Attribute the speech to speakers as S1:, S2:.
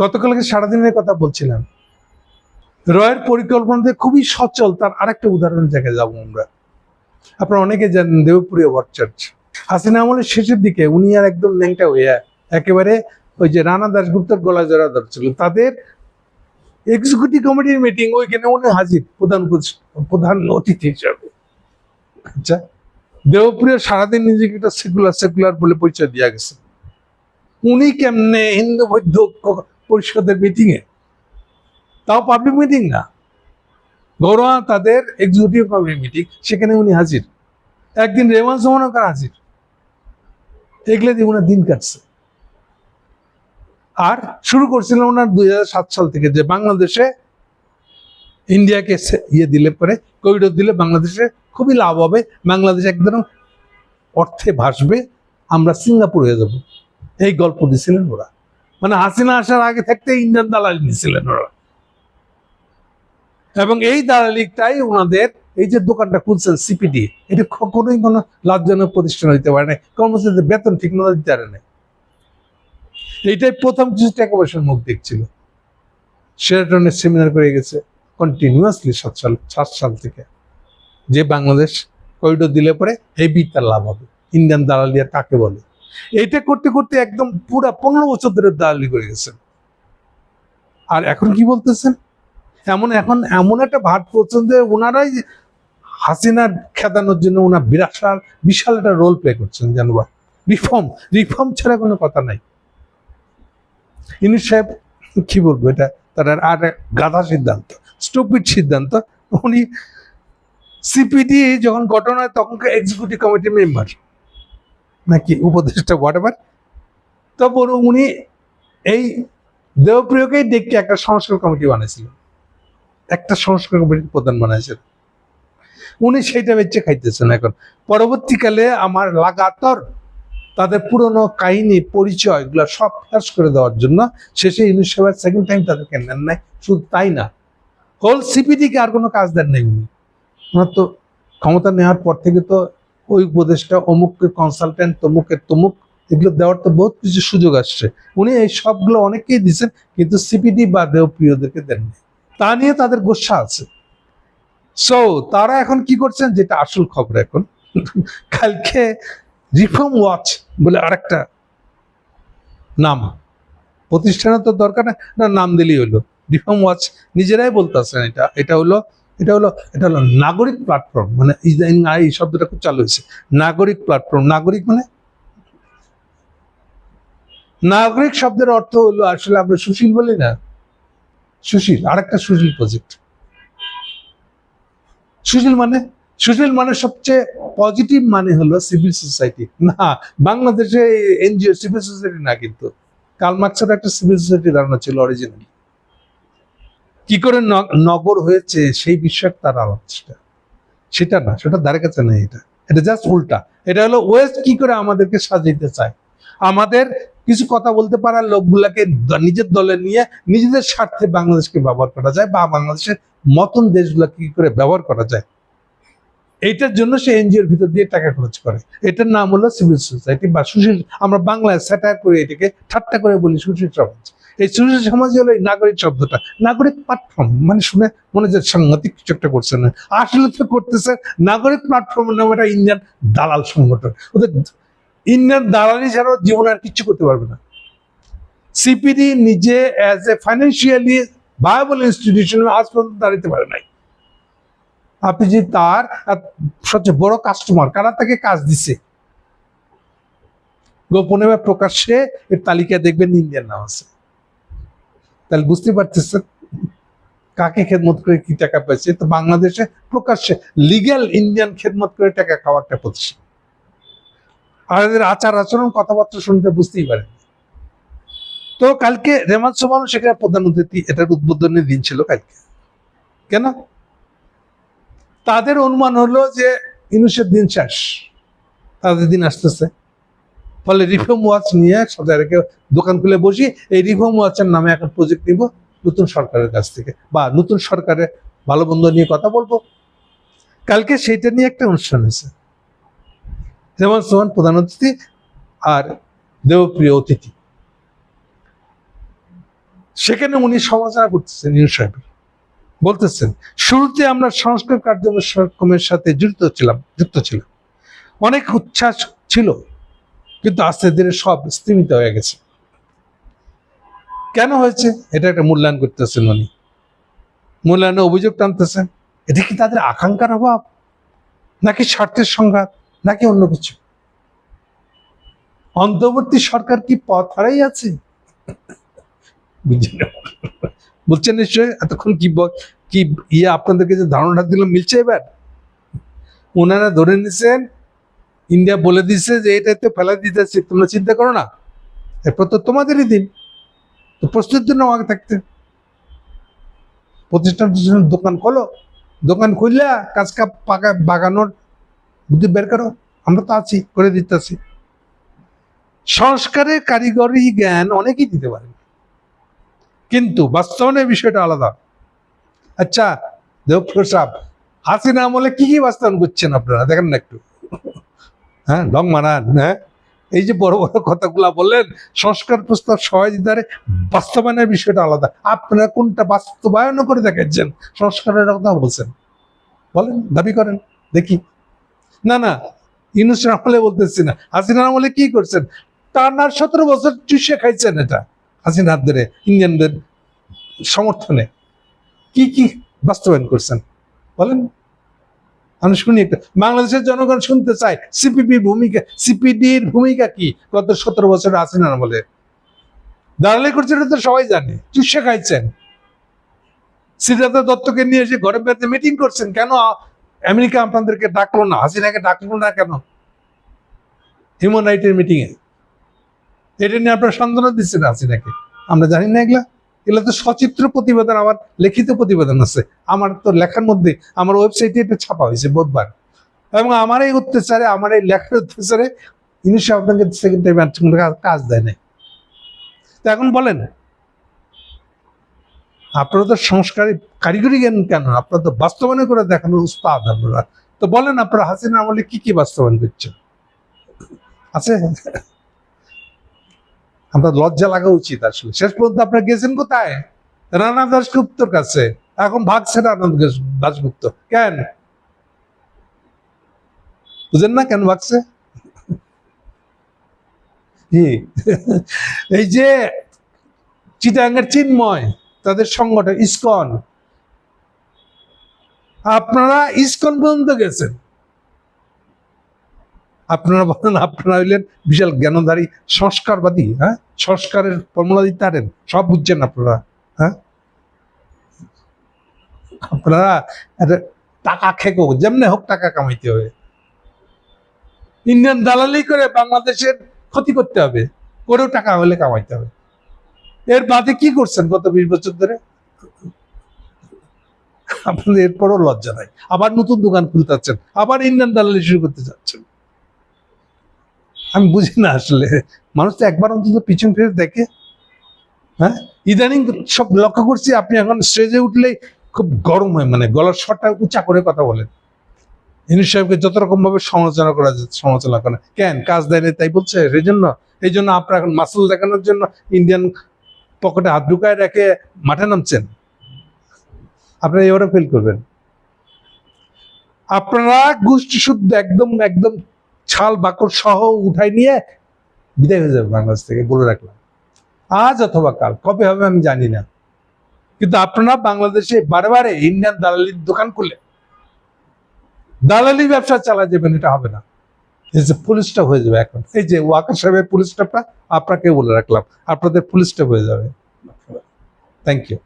S1: গতকালকে সারাদিনের কথা বলছিলাম। রয়ের পরিকল্পনাতে খুবই সচল, তার আরেকটা উদাহরণ জায়গায় যাব আমরা। আপনারা অনেকে জানেন দেবপ্রিয় ভট্টাচার্য। হাসিনা আমলের শেষের দিকে উনি আর একদম ন্যাংটা হয়ে একেবারে ওই যে রানা দাশগুপ্তর গলা জড়া ধরছিল। তাদের এক্সিকিউটিভ কমিটির মিটিং ওইখানে উনি হাজির, প্রধান প্রধান অতিথি হিসাবে। আচ্ছা দেবপ্রিয় সারাদিন নিজেকে একটা সেকুলার সেকুলার বলে পরিচয় দেওয়া গেছে। উনি কেমনে হিন্দু বৌদ্ধ ক- পরিষদের মিটিং এ তাও পাবলিক মিটিং না। গৌরবা তাদের এক্সিকিউটিভ কমিটি মিটিং সেখানে উনি হাজির। একদিন রেমান সমানকার হাজির। এগুলো দিয়ে ওনার দিন কাটছে। আর শুরু করছিলেন ওনার দুই সাল থেকে যে বাংলাদেশে ইন্ডিয়াকে ইয়ে দিলে পরে করিডোর দিলে বাংলাদেশে খুবই লাভ হবে। বাংলাদেশ একদম অর্থে ভাসবে। আমরা সিঙ্গাপুর হয়ে যাব। এই গল্প দিছিলেন ওরা। মানে হাসিনা আসার আগে থাকতে ইন্ডিয়ান দালালি নিয়েছিলেন ওরা। এবং এই দালালিটাই ওনাদের এই যে দোকানটা খুলছেন সিপিডি এটা কখনোই কোনো লাভজনক প্রতিষ্ঠান হইতে পারে না কর্মচারীদের বেতন ঠিক মতো দিতে পারে না এইটাই প্রথম কিছু টাকা পয়সার মুখ দেখছিল। সেরাটনের সেমিনার করে গেছে কন্টিনিউয়াসলি সাত সাল সাত সাল থেকে। যে বাংলাদেশ করিডোর দিলে পরে হেভি তার লাভ হবে। ইন্ডিয়ান দালালিয়া কাকে বলে? এইটা করতে করতে একদম পুরা পনেরো বছর ধরে দালালি করে গেছেন আর এখন কি বলতেছেন? এমন, এখন এমন একটা ভাট করছেন যে ওনারাই হাসিনার খেদানোর জন্য ওনার বিরাট বিশাল একটা রোল প্লে করছেন জানবা রিফর্ম রিফর্ম ছাড়া কোনো কথা নাই। ইনুস সাহেব, কি বলব এটা? তার আর- গাধা সিদ্ধান্ত স্টুপিড সিদ্ধান্ত। উনি সিপিডি যখন গঠন হয়, তখন এক্সিকিউটিভ কমিটির মেম্বার নাকি উপদেষ্টা হোয়াট এভার তখন উনি এই দেবপ্রিয়কেই ডেকে একটা সংস্কার কমিটি বানাইছিলেন একটা সংস্কার কমিটির প্রধান বানাইছেন উনি সেইটা বেচে খাইতেছেন এখন। পরবর্তীকালে আমার লাগাতার তাদের পুরনো কাহিনী, পরিচয় এগুলো সব ফ্যাস করে দেওয়ার জন্য শেষে ইউনিট সেবার সেকেন্ড টাইম তাদেরকে নেন নাই। শুধু তাই না হোল সিপিডিকে আর কোনো কাজ দেন নাই উনি। ওনার তো ক্ষমতা নেওয়ার পর থেকে তো ওই উপদেশটা অমুককে কনসালটেন্ট তমুকের তমুক, এগুলো দেওয়ার তো বহুত কিছু সুযোগ আসছে। উনি এই সবগুলো অনেকেই দিচ্ছেন কিন্তু সিপিডি বা দেবপ্রিয়দেরকে দেননি। তা নিয়ে তাদের গোসা আছে। সো তারা এখন কি করছেন, যেটা আসল খবর এখন, কালকে রিফর্ম ওয়াচ বলে আরেকটা নাম। প্রতিষ্ঠানের তো দরকার না না, নাম দিলেই হলো। রিফর্ম ওয়াচ নিজেরাই বলতেছেন এটা। এটা হলো এটা হলো এটা হলো নাগরিক প্ল্যাটফর্ম মানে এই শব্দটা খুব চালু হয়েছে। নাগরিক প্ল্যাটফর্ম নাগরিক মানে? নাগরিক শব্দের অর্থ হলো আসলে আমরা সুশীল বলি না? সুশীল, আরেকটা সুশীল প্রজেক্ট সুশীল মানে? সুশীল মানে সবচেয়ে পজিটিভ মানে হলো সিভিল সোসাইটি না, বাংলাদেশে এনজিও সিভিল সোসাইটি না কিন্তু। কালমার্কসের একটা সিভিল সোসাইটি ধারণা ছিল অরিজিনালি কি করে নগর হয়েছে সেই বিষয়ক তার আলোচনা। সেটা না, সেটা দ্বারে কাছে নেই এটা। এটা জাস্ট উল্টা। এটা হলো ওয়েস্ট কি করে আমাদেরকে সাজাইতে চায়? আমাদের কিছু কথা বলতে পারার লোকগুলাকে নিজের দলে নিয়ে নিজেদের স্বার্থে বাংলাদেশকে ব্যবহার করা যায় বা বাংলাদেশের মতন দেশগুলোকে কি করে ব্যবহার করা যায়। এইটার জন্য সে এনজিওর ভিতর দিয়ে টাকা খরচ করে। এটার নাম হলো সিভিল সোসাইটি বা সুশীল আমরা বাংলায় স্যাটার করে এটাকে ঠাট্টা করে বলি সুশীল সমাজ। এই সুশীল সমাজ হলো এই নাগরিক শব্দটা নাগরিক প্ল্যাটফর্ম মানে শুনে মনে হচ্ছে সাংঘাতিক কিছু একটা করছে না। আসলে তো করতেছে নাগরিক প্ল্যাটফর্ম নামে একটা ইন্ডিয়ান দালাল সংগঠন। ওদের ইন্ডিয়ান দালালি ছাড়াও জীবনে আর কিচ্ছু করতে পারবে না। সিপিডি নিজে as a financially viable institution আজ পর্যন্ত দাঁড়াতে পারে নাই। আপনি যে তার সবচেয়ে বড় কাস্টমার কারা তাকে কাজ দিছে? গোপনে বা প্রকাশ্যে এর তালিকা দেখবেন ইন্ডিয়ান নাম আছে। তাহলে বুঝতে পারতেছেন কাকে খেদমত করে কি টাকা পাইছে তো বাংলাদেশে প্রকাশ্যে লিগ্যাল ইন্ডিয়ান খেদমত করে টাকা খাওয়া একটা আর এদের আচার আচরণ, কথাবার্তা শুনতে বুঝতেই পারেন। তো কালকে রেমাল সোমানও সেখানে প্রধান অতিথি এটার উদ্বোধনের দিন ছিল কালকে। কেন? তাদের অনুমান হলো যে ইনুসের দিন শেষ, তাদের দিন আসতেছে। ফলে রিফর্ম ওয়াচ নিয়ে সবাই রেখে দোকান খুলে বসি, এই রিফর্ম ওয়াচের নামে এখন প্রজেক্ট নিব নতুন সরকারের কাছ থেকে বা নতুন সরকারের ভালো মন্দ নিয়ে কথা বলব। কালকে সেইটা নিয়ে একটা অনুষ্ঠান হয়েছে। যেমন সোহান প্রধান অতিথি আর দেবপ্রিয় অতিথি। সেখানে উনি সমালোচনা করতেছেন ইউনুস সাহেবের বলতেছেন, শুরুতে আমরা সংস্কার কার্যক্রমের সাথে যুক্ত ছিলাম যুক্ত ছিলাম। অনেক উচ্ছ্বাস ছিল। কিন্তু আস্তে ধীরে সব স্তীমিত হয়ে গেছে। কেন হয়েছে? এটা একটা মূল্যায়ন করতেছেন উনি। মূল্যায়নে অভিযোগ টানতেছেন। এটা কি তাদের আকাঙ্ক্ষার অভাব? নাকি স্বার্থের সংঘাত? নাকি অন্য কিছু? অন্তর্বর্তী সরকার কি পথ হারাই আছে? বলছেন নিশ্চয় এতক্ষণ কি কি ইয়ে আপনাদেরকে যে ধারণা দিল মিলছে এবার? ওনারা ধরে নিছেন ইন্ডিয়া বলে দিছে যে এটাতে ফেলা দিতেছে, তোমরা চিন্তা করো না। এরপর তো তোমাদেরই দিন। তো প্রস্তুত জন্য আগে থাকতে। প্রতিষ্ঠান প্রতিষ্ঠান দোকান খোলো। দোকান খুললে কাজ কাপ পাকা বাগানোর বুদ্ধি বের করো। আমরা তো আছি, করে দিতেছি। সংস্কারের কারিগরি জ্ঞান অনেকেই দিতে পারে কিন্তু বাস্তবনের বিষয়টা আলাদা। আচ্ছা দেবপ্র সাহেব হাসিনা আমলে কি কি বাস্তবায়ন করছেন আপনারা? দেখেন না একটু। হ্যাঁ লং মানান হ্যাঁ? এই যে বড় বড় কথাগুলা বললেন, সংস্কার প্রস্তাব সহযোগিতারে বাস্তবায়নের বিষয়টা আলাদা। আপনারা কোনটা বাস্তবায়ন করে দেখাচ্ছেন সংস্কারের কথা বলছেন। বলেন, দাবি করেন, দেখি। না না ইউনুসের আমলে বলতেছি না। হাসিনার আমলে কি করছেন? টানার সতেরো বছর চুষে খাইছেন এটা হাসিনার ধরে ইন্ডিয়ানদের সমর্থনে। কি কি বাস্তবায়ন করছেন? বলেন। আমি শুনি একটা, বাংলাদেশের জনগণ শুনতে চায় সিপিপি ভূমিকা, সিপিডির ভূমিকা কি? গত সতেরো বছর হাসিনার বলে। দাঁড়ালে করছেন এটা তো সবাই জানে, চুষে খাইছেন। সিদ্ধার্থ দত্তকে নিয়ে এসে ঘরে বেড়াতে মিটিং করছেন, কেন আমেরিকা আপনাদেরকে ডাকলো না? হাসিনাকে ডাকলো না কেন? হিউম্যান রাইটের মিটিং এ এটা নিয়ে আপনারা সান্ত্বনা দিচ্ছেন হাসিনাকে। আমরা জানি না এগুলা। এগুলো তো সচিত্র প্রতিবেদন, আমার লিখিত প্রতিবেদন আছে। আমার তো লেখার মধ্যে, আমার ওয়েবসাইটে এটা ছাপা হয়েছে বুধবার। এবং আমার এই অত্যাচারে, আমার এই লেখার অত্যাচারে ইংলিশ আপনাকে কাজ দেয় নাই। তো এখন বলেন, আপনারা তো সংস্কারী কারিগরি জ্ঞান কেন? আপনারা তো বাস্তবায়ন করে দেখানোর উস্তাদ আপনারা। তো বলেন, আপনারা হাসিনা আমলে কি কি বাস্তবায়ন করছেন? আছে? আপনার লজ্জা লাগা উচিত আসলে। শেষ পর্যন্ত আপনারা গেছেন কোথায়? রানা দাসগুপ্তর কাছে। এখন ভাগছে রানা দাসগুপ্ত কেন? বুঝেন না কেন ভাগছে? এই যে চিটাঙ্গের চিন্ময়, তাদের সংগঠন, ইস্কন। আপনারা ইস্কন পর্যন্ত গেছেন। আপনারা বলেন, আপনারা হইলেন বিশাল জ্ঞানধারী, সংস্কারবাদী হ্যাঁ? সংস্কারের ফর্মুলা দিতে পারেন, সব বুঝছেন আপনারা হ্যাঁ? আপনারা টাকা খেকো, যেমনি হোক টাকা কামাইতে হবে। ইন্ডিয়ান দালালি করে বাংলাদেশের ক্ষতি করতে হবে, করেও টাকা হলে কামাইতে হবে। এর বাদে কি করছেন গত বিশ বছর ধরে? আপনাদের এরপরও লজ্জা নাই। আবার নতুন দোকান খুলতে আবার ইন্ডিয়ান দালালি শুরু করতে চাচ্ছেন আমি বুঝি না আসলে। মানুষ তো একবার অন্তত পিছন ফিরে দেখে। হ্যাঁ? ইদানিং সব লক্ষ্য করছি আপনি এখন স্টেজে উঠলেই খুব গরম হয় মানে গলার স্বরটা উঁচা করে কথা বলেন। ইনুস সাহেবকে যত রকম ভাবে সমালোচনা করা যায়, সমালোচনা করে কেন? কাজ দেয় না তাই বলছে? সেই জন্য? এই জন্য আপনার এখন মাসুল দেখানোর জন্য ইন্ডিয়ান পকেটে হাত ঢুকায় রেখে মাঠে নামছেন। আপনারা এবারে ফিল করবেন। আপনারা গোষ্ঠী শুদ্ধ একদম একদম ছাল বাকড় সহ উঠাই নিয়ে বিদায় হয়ে যাবে বাংলাদেশ থেকে, বলে রাখলাম। আজ অথবা কাল, কবে হবে আমি জানি না। কিন্তু আপনারা বাংলাদেশে বারে ইন্ডিয়ান দালালির দোকান খুলে দালালি ব্যবসা চালা যাবেন, এটা হবে না। এই যে পুলিশটা হয়ে যাবে এখন। এই যে ওয়াকার সাহেবের পুলিশ স্টাফটা আপনাকে বলে রাখলাম, আপনাদের পুলিশটা হয়ে যাবে। Thank you